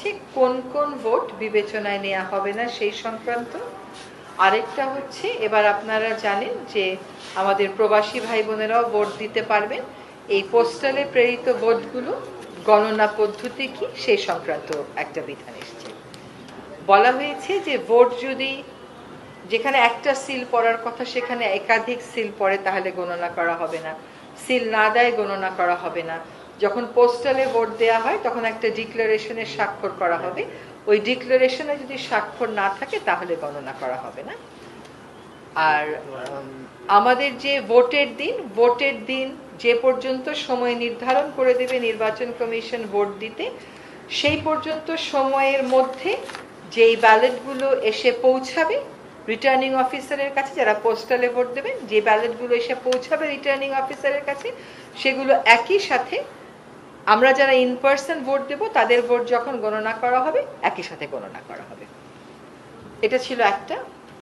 হচ্ছে কোন কোন ভোট বিবেচনায় নেওয়া হবে না সেই সংক্রান্ত। আরেকটা হচ্ছে, এবার আপনারা জানেন যে আমাদের প্রবাসী ভাই বোনেরাও ভোট দিতে পারবেন। এই পোস্টালে প্রেরিত ভোটগুলো গণনা পদ্ধতি কি সেই সংক্রান্ত একটা বিধান এসছে। বলা হয়েছে যে ভোট যদি যেখানে একটা সিল পড়ার কথা সেখানে একাধিক সিল পড়ে তাহলে গণনা করা হবে না। সিল না দেয় গণনা করা হবে না। যখন পোস্টালে ভোট দেওয়া হয়, তখন একটা ডিক্লারেশনের স্বাক্ষর করা হবে। ওই ডিক্লারেশনে যদি স্বাক্ষর না থাকে, তাহলে গণনা করা হবে না। আর আমাদের যে ভোটের দিন ভোটের দিন যে পর্যন্ত সময় নির্ধারণ করে দেবে নির্বাচন কমিশন ভোট দিতে, সেই পর্যন্ত সময়ের মধ্যে যেই ব্যালেটগুলো এসে পৌঁছাবে রিটার্নিং অফিসারের কাছে যারা পোস্টালে ভোট দেবেন, যে ব্যালেটগুলো এসে পৌঁছাবে রিটার্নিং অফিসারের কাছে, সেগুলো একই সাথে আমরা যারা ইন পার্সন ভোট দেব, তাদের ভোট যখন গণনা করা হবে, একই সাথে গণনা করা হবে। এটা ছিল একটা